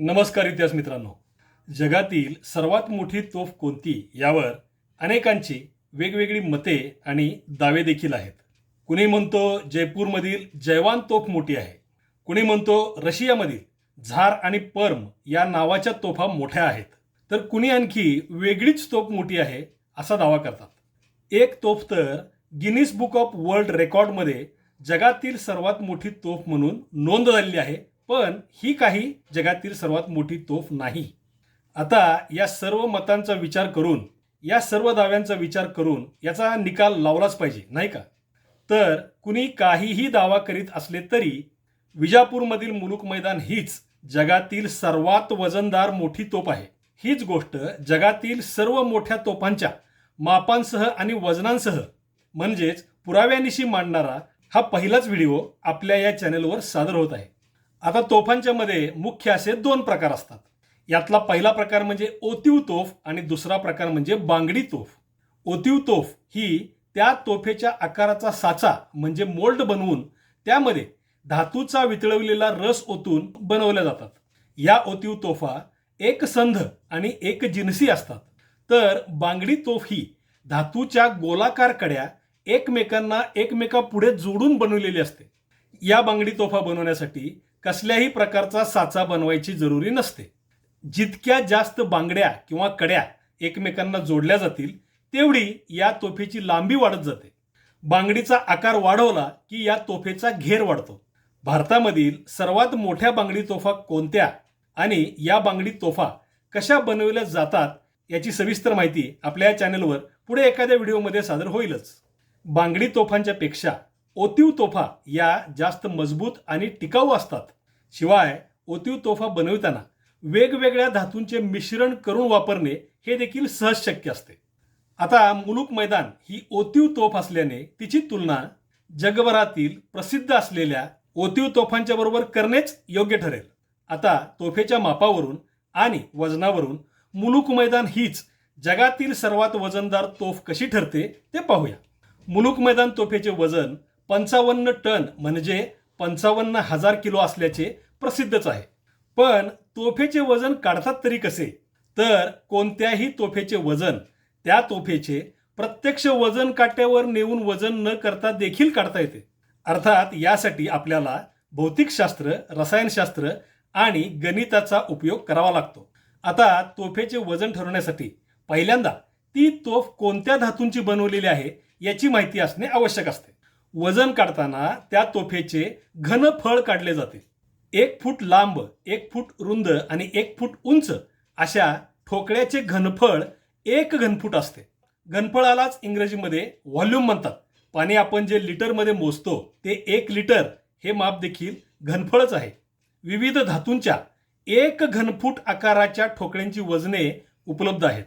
नमस्कार इतिहास मित्रांनो. जगातील सर्वात मोठी तोफ कोणती यावर अनेकांची वेगवेगळी मते आणि दावे देखील आहेत. कुणी म्हणतो जयपूरमधील जयवान तोफ मोठी आहे. कुणी म्हणतो रशियामधील झार आणि पर्म या नावाच्या तोफा मोठ्या आहेत. तर कुणी आणखी वेगळीच तोफ मोठी आहे असा दावा करतात. एक तोफ तर गिनीस बुक ऑफ वर्ल्ड रेकॉर्डमध्ये जगातील सर्वात मोठी तोफ म्हणून नोंद झालेली आहे. पण ही काही जगातील सर्वात मोठी तोफ नाही. आता या सर्व मतांचा विचार करून या सर्व दाव्यांचा विचार करून याचा निकाल लावलाच पाहिजे नाही का? तर कुणी काहीही दावा करीत असले तरी विजापूरमधील मुलुक मैदान हीच जगातील सर्वात वजनदार मोठी तोफ आहे. हीच गोष्ट जगातील सर्व मोठ्या तोफांच्या मापांसह आणि वजनांसह म्हणजेच पुराव्यानिशी मांडणारा हा पहिलाच व्हिडिओ आपल्या या चॅनलवर सादर होत आहे. आता तोफांच्या मध्ये मुख्य असे दोन प्रकार असतात. यातला पहिला प्रकार म्हणजे ओतीव तोफ आणि दुसरा प्रकार म्हणजे बांगडी तोफ. ओतीव तोफ ही त्या तोफेच्या आकाराचा साचा म्हणजे मोल्ड बनवून त्यामध्ये धातूचा वितळवलेला रस ओतून बनवल्या जातात. या ओतीव तोफा एक संध आणि एक जिन्सी असतात. तर बांगडी तोफ ही धातूच्या गोलाकार कड्या एकमेकांना एकमेकापुढे जोडून बनवलेली असते. या बांगडी तोफा बनवण्यासाठी कसल्याही प्रकारचा साचा बनवायची जरुरी नसते. जितक्या जास्त बांगड्या किंवा कड्या एकमेकांना जोडल्या जातील तेवढी या तोफेची लांबी वाढत जाते. बांगडीचा आकार वाढवला की या तोफेचा घेर वाढतो. भारतामधील सर्वात मोठ्या बांगडी तोफा कोणत्या आणि या बांगडी तोफा कशा बनवल्या जातात याची सविस्तर माहिती आपल्या या चॅनलवर पुढे एखाद्या व्हिडिओमध्ये सादर होईलच. बांगडी तोफांच्या पेक्षा ओतीव तोफा या जास्त मजबूत आणि टिकाऊ असतात. शिवाय ओतीव तोफा बनविताना वेगवेगळ्या धातूंचे मिश्रण करून वापरणे हे देखील सहज शक्य असते. आता मुलुक मैदान ही ओतीव तोफ असल्याने तिची तुलना जगभरातील प्रसिद्ध असलेल्या ओतीव तोफांच्या बरोबर करणेच योग्य ठरेल. आता तोफेच्या मापावरून आणि वजनावरून मुलुक मैदान हीच जगातील सर्वात वजनदार तोफ कशी ठरते ते पाहूया. मुलुक मैदान तोफेचे वजन पंचावन्न टन म्हणजे पंचावन्न हजार किलो असल्याचे प्रसिद्धच आहे. पण तोफेचे वजन काढतात तरी कसे? तर कोणत्याही तोफेचे वजन त्या तोफेचे प्रत्यक्ष वजन काट्यावर नेऊन वजन न करता देखील काढता येते. अर्थात यासाठी आपल्याला भौतिकशास्त्र रसायनशास्त्र आणि गणिताचा उपयोग करावा लागतो. आता तोफेचे वजन ठरवण्यासाठी पहिल्यांदा ती तोफ कोणत्या धातूंची बनवलेली आहे याची माहिती असणे आवश्यक असते. वजन काढताना त्या तोफेचे घनफळ काढले जाते. एक फूट लांब एक फूट रुंद आणि एक फूट उंच अशा ठोकळ्याचे घनफळ एक घनफूट असते. घनफळालाच इंग्रजीमध्ये व्हॉल्यूम म्हणतात. पाणी आपण जे लिटरमध्ये मोजतो ते एक लिटर हे माप देखील घनफळच आहे. विविध धातूंच्या एक घनफूट आकाराच्या ठोकळ्यांची वजने उपलब्ध आहेत.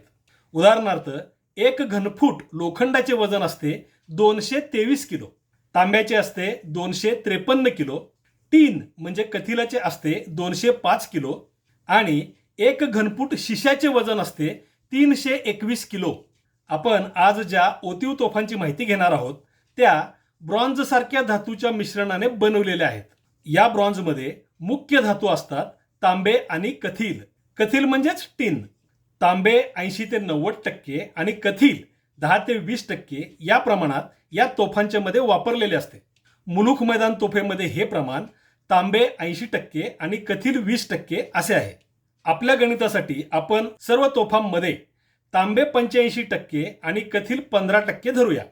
उदाहरणार्थ एक घनफूट लोखंडाचे वजन असते दोनशे तेवीस किलो. तांब्याचे असते दोनशे त्रेपन्न किलो. टीन म्हणजे कथिलाचे असते दोनशे पाच किलो. आणि एक घनफूट शिशाचे वजन असते तीनशे एकवीस किलो. आपण आज ज्या ओतीव तोफांची माहिती घेणार आहोत त्या ब्रॉन्झसारख्या धातूच्या मिश्रणाने बनवलेल्या आहेत. या ब्रॉन्झमध्ये मुख्य धातू असतात तांबे आणि कथिल. कथिल म्हणजेच टीन. तांबे ऐंशी ते नव्वद टक्के आणि कथिल दहा ते वीस टक्के या प्रमाणात या तोफांच्या मध्ये वापरलेले असते. मुलुख मैदान तोफेमध्ये हे प्रमाण तांबे ऐंशी टक्के आणि कथील वीस टक्के असे आहे. आपल्या गणितासाठी आपण सर्व तोफांमध्ये तांबे पंच्याऐंशी टक्के आणि कथिल पंधरा टक्के धरूया.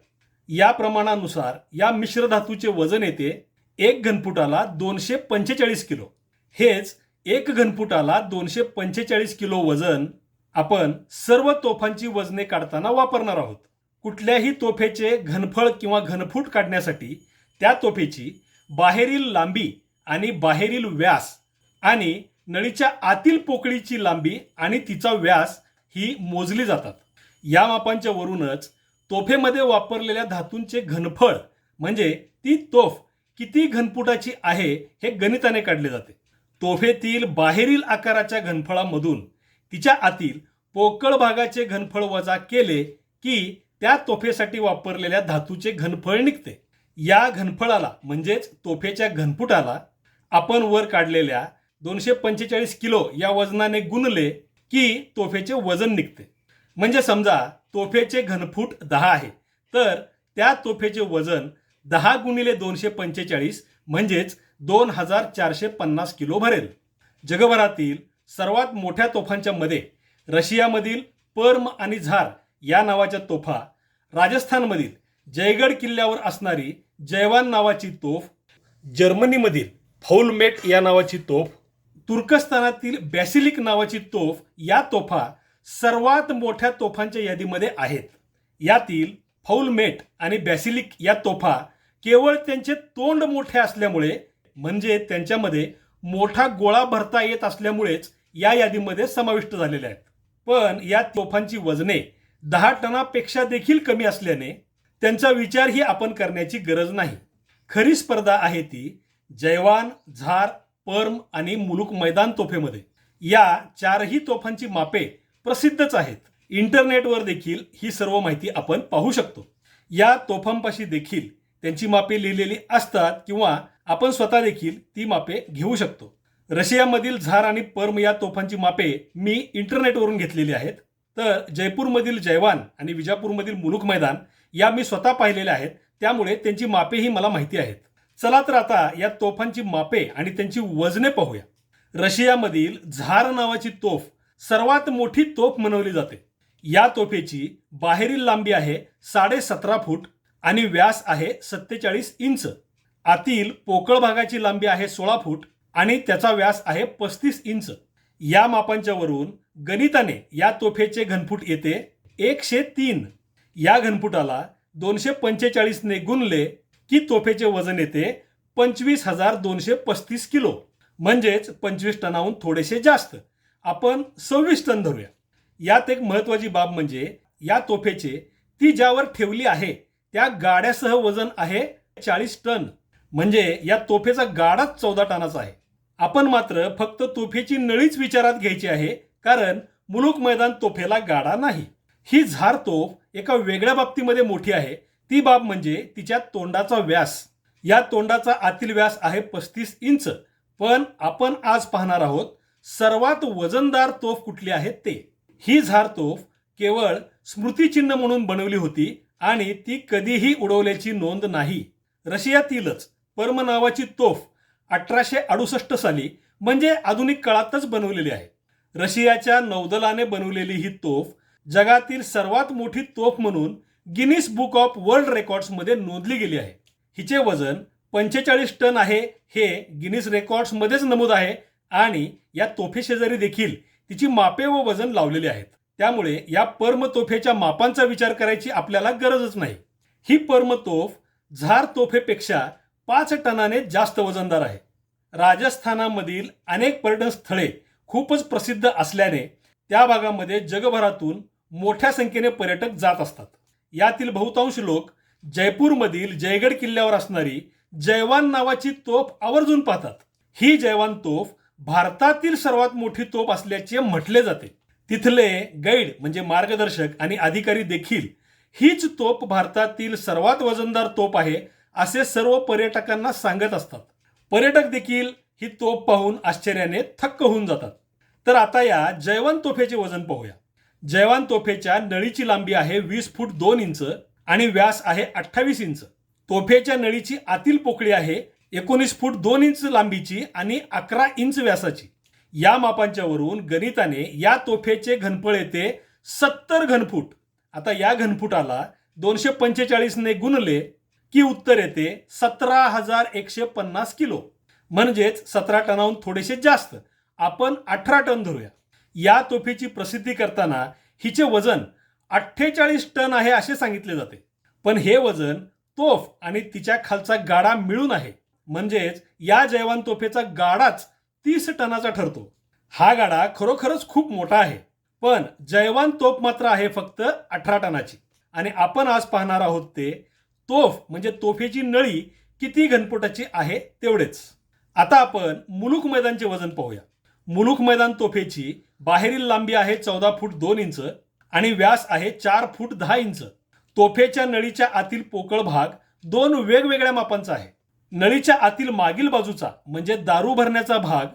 या प्रमाणानुसार या मिश्र धातूचे वजन येते एक घनफुटाला दोनशे पंचेचाळीस किलो. हेच एक घनफुटाला दोनशे पंचेचाळीस किलो वजन आपण सर्व तोफांची वजने काढताना वापरणार आहोत. कुठल्याही तोफेचे घनफळ किंवा घनफूट काढण्यासाठी त्या तोफेची बाहेरील लांबी आणि बाहेरील व्यास आणि नळीच्या आतील पोकळीची लांबी आणि तिचा व्यास ही मोजली जातात. या मापांच्या वरूनच तोफेमध्ये वापरलेल्या धातूंचे घनफळ म्हणजे ती तोफ किती घनफुटाची आहे हे गणिताने काढले जाते. तोफेतील बाहेरील आकाराच्या घनफळामधून तिच्या आतील पोकळ भागाचे घनफळ वजा केले की त्या तोफेसाठी वापरलेल्या धातूचे घनफळ निघते. या घनफळाला म्हणजेच तोफेच्या घनफुटाला आपण वर काढलेल्या दोनशे पंचेचाळीस किलो या वजनाने गुणले की तोफेचे वजन निघते. म्हणजे समजा तोफेचे घनफूट दहा आहे तर त्या तोफेचे वजन दहा गुणिले दोनशे पंचेचाळीस म्हणजेच दोन हजार चारशे पन्नास किलो भरेल. जगभरातील सर्वात मोठ्या तोफांच्या मध्ये रशियामधील पर्म आणि झार या नावाच्या तोफा राजस्थानमधील जयगड किल्ल्यावर असणारी जयवान नावाची तोफ जर्मनीमधील फौलमेट या नावाची तोफ तुर्कस्तानातील बॅसिलिक नावाची तोफ या तोफा सर्वात मोठ्या तोफांच्या यादीमध्ये आहेत. यातील फौलमेट आणि बॅसिलिक या तोफा केवळ त्यांचे तोंड मोठे असल्यामुळे म्हणजे त्यांच्यामध्ये मोठा गोळा भरता येत असल्यामुळेच या यादीमध्ये समाविष्ट झालेल्या आहेत. पण या तोफांची वजने दहा टनापेक्षा देखील कमी असल्याने त्यांचा विचारही आपण करण्याची गरज नाही. खरी स्पर्धा आहे ती जैवान झार पर्म आणि मुलुक मैदान तोफेमध्ये. या चारही तोफांची मापे प्रसिद्धच आहेत. इंटरनेटवर देखील ही सर्व माहिती आपण पाहू शकतो. या तोफांपाशी देखील त्यांची मापे लिहिलेली असतात किंवा आपण स्वतः देखील ती मापे घेऊ शकतो. रशियामधील झार आणि पर्म या तोफांची मापे मी इंटरनेटवरून घेतलेली आहेत. तर जयपूरमधील जयवान आणि विजापूरमधील मुलुक मैदान या मी स्वतः पाहिलेल्या आहेत. त्यामुळे त्यांची मापेही मला माहिती आहेत. चला तर आता या तोफांची मापे आणि त्यांची वजने पाहूया. रशियामधील झार नावाची तोफ सर्वात मोठी तोफ मनवली जाते. या तोफेची बाहेरील लांबी आहे साडे सतरा फूट आणि व्यास आहे सत्तेचाळीस इंच. आतील पोकळ भागाची लांबी आहे सोळा फूट आणि त्याचा व्यास आहे पस्तीस इंच. या मापांच्या वरून गणिताने या तोफेचे घनफूट येते. एकशे तीन. या घनफुटाला दोनशे पंचेचाळीसने गुणले की तोफेचे वजन येते पंचवीस हजार दोनशे पस्तीस किलो. म्हणजेच पंचवीस टनाहून थोडेसे जास्त. आपण सव्वीस टन धरूया. यात एक महत्वाची बाब म्हणजे या तोफेचे ती ज्यावर ठेवली आहे त्या गाड्यासह वजन आहे चाळीस टन. म्हणजे या तोफेचा गाडाच चौदा टनाचा आहे. आपण मात्र फक्त तोफेची नळीच विचारात घ्यायची आहे कारण मुलुक मैदान तोफेला गाडा नाही. ही झार तोफ एका वेगळ्या बाबतीमध्ये मोठी आहे. ती बाब म्हणजे तिच्या तोंडाचा व्यास. या तोंडाचा आतील व्यास आहे पस्तीस इंच. पण आपण आज पाहणार आहोत सर्वात वजनदार तोफ कुठली आहे ते. ही झार तोफ केवळ स्मृतिचिन्ह म्हणून बनवली होती आणि ती कधीही उडवल्याची नोंद नाही. रशियातीलच पर्म नावाची तोफ अठराशे अडुसष्ट साली म्हणजे आधुनिक काळातच बनवलेली आहे. रशियाच्या नौदलाने बनवलेली ही तोफ जगातील सर्वात मोठी तोफ म्हणून गिनीस बुक ऑफ वर्ल्ड रेकॉर्ड्समध्ये नोंदली गेली आहे. हिचे वजन पंचेचाळीस टन आहे हे गिनीस रेकॉर्ड्समध्येच नमूद आहे आणि या तोफेशेजारी देखील तिची मापे व वजन लावलेली आहेत. त्यामुळे या पर्म तोफेच्या मापांचा विचार करायची आपल्याला गरजच नाही. ही पर्म तोफ झार तोफेपेक्षा पाच टनाने जास्त वजनदार आहे. राजस्थानामधील अनेक पर्यटन स्थळे खूपच प्रसिद्ध असल्याने त्या भागामध्ये जगभरातून मोठ्या संख्येने पर्यटक जात असतात. यातील बहुतांश लोक जयपूरमधील जयगड किल्ल्यावर असणारी जयवान नावाची तोफ आवर्जून पाहतात. ही जयवान तोफ भारतातील सर्वात मोठी तोफ असल्याचे म्हटले जाते. तिथले गाईड म्हणजे मार्गदर्शक आणि अधिकारी देखील हीच तोफ भारतातील सर्वात वजनदार तोफ आहे असे सर्व पर्यटकांना सांगत असतात. पर्यटक देखील ही तोफ पाहून आश्चर्याने थक्क होऊन जातात. तर आता या जयवान तोफेचे वजन पाहूया. जयवान तोफेच्या नळीची लांबी आहे वीस फूट दोन इंच आणि व्यास आहे अठ्ठावीस इंच. तोफेच्या नळीची आतील पोकळी आहे एकोणीस फूट दोन इंच लांबीची आणि अकरा इंच व्यासाची. या मापांच्या वरून गणिताने या तोफेचे घनफळ येते सत्तर घनफूट. आता या घनफुटाला दोनशे पंचेचाळीसने गुणले की उत्तर येते सतरा हजार एकशे पन्नास किलो. म्हणजेच सतरा टनाहून थोडेसे जास्त. आपण अठरा टन धरूया. या तोफेची प्रसिद्धी करताना हिचे वजन अठ्ठेचाळीस टन आहे असे सांगितले जाते. पण हे वजन तोफ आणि तिच्या खालचा गाडा मिळून आहे. म्हणजेच या जयवान तोफेचा गाडाच तीस टनाचा ठरतो. हा गाडा खरोखरच खूप मोठा आहे. पण जयवान तोफ मात्र आहे फक्त अठरा टनाची. आणि आपण आज पाहणार आहोत ते तोफ म्हणजे तोफेची नळी किती घनफुटाची आहे तेवढेच. आता आपण मुलुक मैदानचे वजन पाहूया. मुलुक मैदान तोफेची बाहेरील लांबी आहे चौदा फूट दोन इंच आणि व्यास आहे चार फूट दहा इंच. तोफेच्या नळीच्या आतील पोकळ भाग दोन वेगवेगळ्या मापांचा आहे. नळीच्या आतील मागील बाजूचा म्हणजे दारू भरण्याचा भाग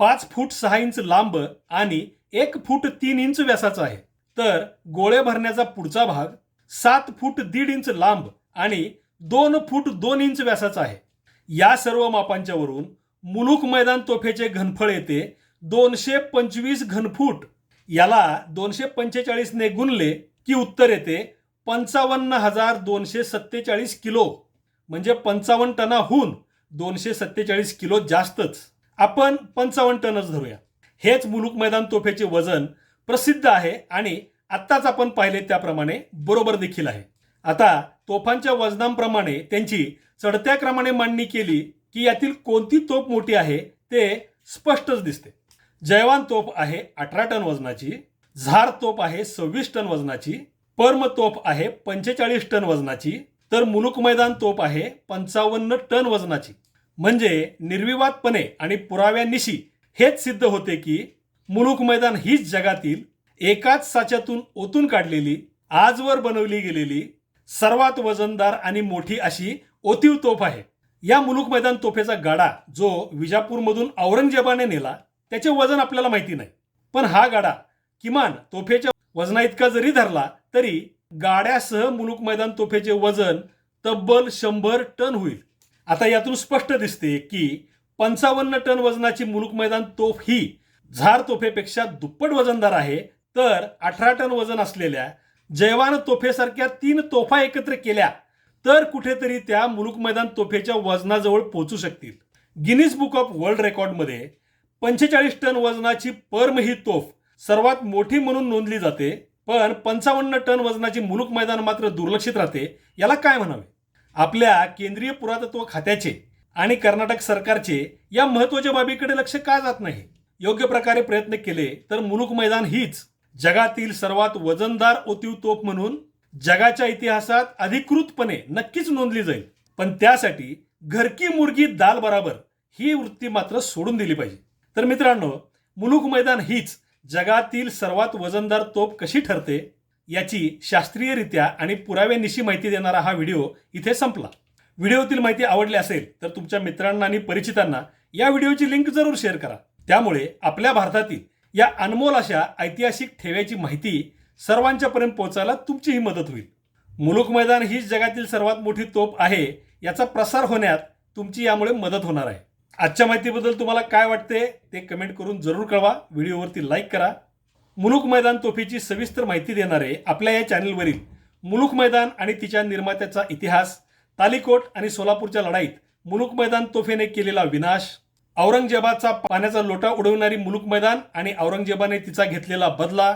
पाच फूट सहा इंच लांब आणि एक फूट तीन इंच व्यासाचा आहे. तर गोळे भरण्याचा पुढचा भाग सात फूट दीड इंच लांब आणि दोन फूट दोन इंच व्यासाचा आहे. या सर्व मापांच्या वरून मैदान तोफेचे घनफळ येते दोनशे पंचवीस घनफूट. याला दोनशे पंचेचाळीसने गुणले की उत्तर येते पंचावन्न हजार दोनशे सत्तेचाळीस किलो. म्हणजे पंचावन्न टनाहून दोनशे सत्तेचाळीस किलो जास्तच. आपण पंचावन्न टनच धरूया. हेच मुलुक मैदान तोफेचे वजन प्रसिद्ध आहे आणि आत्ताच आपण पाहिले त्याप्रमाणे बरोबर देखील आहे. आता तोफांच्या वजनांप्रमाणे त्यांची चढत्या क्रमाने मांडणी केली की यातील कोणती तोफ मोठी आहे ते स्पष्टच दिसते. जयवान तोफ आहे अठरा टन वजनाची झार तोफ आहे सव्वीस टन वजनाची पर्म तोफ आहे पंचेचाळीस टन वजनाची तर मुलुक मैदान तोफ आहे पंचावन्न टन वजनाची. म्हणजे निर्विवादपणे आणि पुराव्यानिशी हेच सिद्ध होते की मुलुक मैदान हीच जगातील एकाच साच्यातून ओतून काढलेली आजवर बनवली गेलेली सर्वात वजनदार आणि मोठी अशी ओतीव तोफ आहे. या मुलुक मैदान तोफेचा गाडा जो विजापूरमधून औरंगजेबाने नेला त्याचे वजन आपल्याला माहिती नाही. पण हा गाडा किमान तोफेच्या वजना इतका जरी धरला तरी गाड्यासह मुलुक मैदान तोफेचे वजन तब्बल शंभर टन होईल. आता यातून स्पष्ट दिसते की पंचावन्न टन वजनाची मुलुक मैदान तोफ ही झार तोफेपेक्षा दुप्पट वजनदार आहे. तर अठरा टन वजन असलेल्या जयवान तोफेसारख्या तीन तोफा एकत्र केल्या तर कुठेतरी त्या मुलुक मैदान तोफेच्या वजनाजवळ पोहोचू शकतील. गिनीज बुक ऑफ वर्ल्ड रेकॉर्डमध्ये पंचेचाळीस टन वजनाची पर्म ही तोफ. सर्वात मोठी म्हणून नोंदली जाते पण पंचावन्न टन वजनाची मुलुक मैदान मात्र दुर्लक्षित राहते. याला काय म्हणावे? आपल्या केंद्रीय पुरातत्व खात्याचे आणि कर्नाटक सरकारचे या महत्त्वाच्या बाबीकडे लक्ष का जात नाही? योग्य प्रकारे प्रयत्न केले तर मुलुक मैदान हीच. जगातील सर्वात वजनदार ओतीव तोफ म्हणून जगाच्या इतिहासात अधिकृतपणे नक्कीच नोंदली जाईल. पण त्यासाठी घरकी मुर्गी दाल बराबर ही वृत्ती मात्र सोडून दिली पाहिजे. तर मित्रांनो मुलुक मैदान हीच जगातील सर्वात वजनदार तोफ कशी ठरते याची शास्त्रीयरित्या आणि पुराव्यानिशी माहिती देणारा हा व्हिडिओ इथे संपला. व्हिडिओतील माहिती आवडली असेल तर तुमच्या मित्रांना आणि परिचितांना या व्हिडिओची लिंक जरूर शेअर करा. त्यामुळे आपल्या भारतातील या अनमोल अशा ऐतिहासिक ठेव्याची माहिती सर्वांच्यापर्यंत पोहोचायला तुमचीही मदत होईल. मुलुक मैदान हीच जगातील सर्वात मोठी तोफ आहे याचा प्रसार होण्यात तुमची यामुळे मदत होणार आहे. आजच्या माहितीबद्दल तुम्हाला काय वाटते ते कमेंट करून जरूर कळवा. व्हिडिओवरती लाईक करा. मुलुक मैदान तोफीची सविस्तर माहिती देणारे आपल्या या चॅनलवरील मुलुक मैदान आणि तिच्या निर्मात्याचा इतिहास तालिकोट आणि सोलापूरच्या लढाईत मुलुक मैदान तोफेने केलेला विनाश औरंगजेबाचा पाण्याचा लोटा उडवणारी मुलुक मैदान आणि औरंगजेबाने तिचा घेतलेला बदला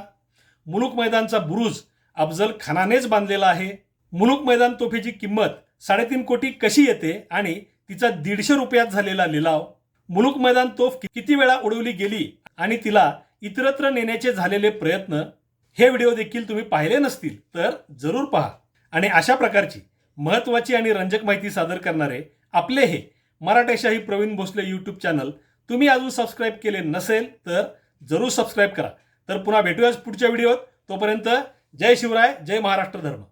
मुलुक मैदानचा बुरुज अफजल खानानेच बांधलेला आहे मुलुक मैदान तोफेची किंमत साडेतीन कोटी कशी येते आणि तिचा दीडशे रुपयात झालेला लिलाव मुलुक मैदान तोफ किती वेळा उडवली गेली आणि तिला इतरत्र नेण्याचे झालेले प्रयत्न हे व्हिडिओ देखील तुम्ही पाहिले नसतील तर जरूर पहा. आणि अशा प्रकारची महत्वाची आणि रंजक माहिती सादर करणारे आपले हे मराठेशाही प्रवीण भोसले यूट्यूब चॅनल तुम्ही अजून सबस्क्राईब केले नसेल तर जरूर सबस्क्राईब करा. तर पुन्हा भेटूयाच पुढच्या व्हिडिओत. तोपर्यंत जय शिवराय जय महाराष्ट्र धर्म.